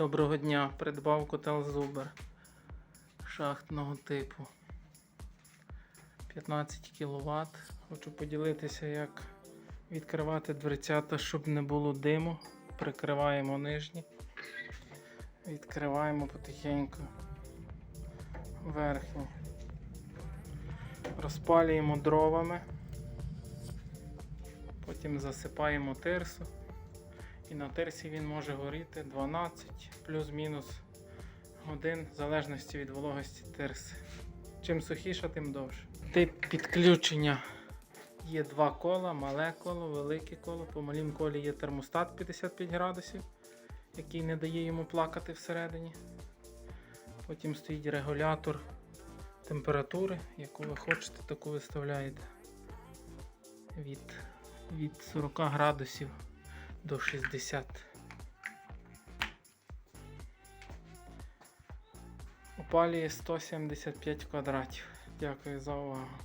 Доброго дня, придбав котел Зубер шахтного типу. 15 кВт. Хочу поділитися, як відкривати дверцята, щоб не було диму. Прикриваємо нижні. Відкриваємо потихеньку верхні. Розпалюємо дровами. Потім засипаємо тирсу. І на терсі він може горіти 12 плюс-мінус годин, в залежності від вологості терси. Чим сухіша, тим довше. Тип підключення є два кола, мале коло, велике коло. По малім колі є термостат 55 градусів, який не дає йому плакати всередині. Потім стоїть регулятор температури, яку ви хочете, таку виставляєте від, від 40 градусів до 60. Опалює 175 квадратів. Дякую за увагу.